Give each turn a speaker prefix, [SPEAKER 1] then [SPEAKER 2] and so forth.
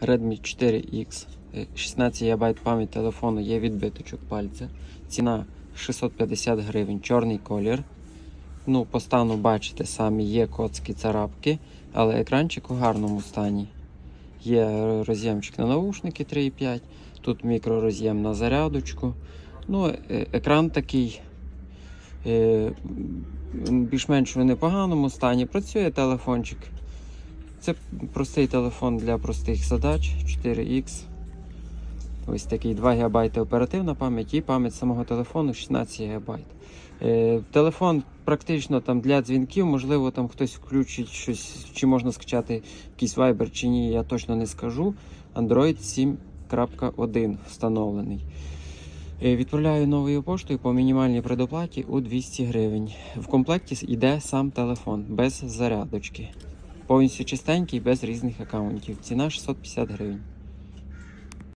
[SPEAKER 1] Redmi 4X, е, 16 ГБ пам'ять телефону, є відбиточок пальця. Ціна 650 гривень, чорний колір. Ну, по стану бачите самі, є коцки царапки, але екранчик у гарному стані. Є роз'ємчик на наушники 3,5, тут мікророз'єм на зарядочку. Ну, е- екран такий е, більш-менш в непоганому стані. Працює телефончик. Це простий телефон для простих задач 4X. Ось такий 2 ГБ оперативна пам'ять і пам'ять самого телефону 16 ГБ. Е, телефон практично там для дзвінків, можливо, там хтось включить щось, чи можна скачати якийсь Viber чи ні, я точно не скажу. Android 7.1 встановлений. Е, Відправляю новою поштою по мінімальній предоплаті у 200 гривень. В комплекті йде сам телефон без зарядочки. Повністю чистенький, без різних аккаунтів. Ціна 650 гривень.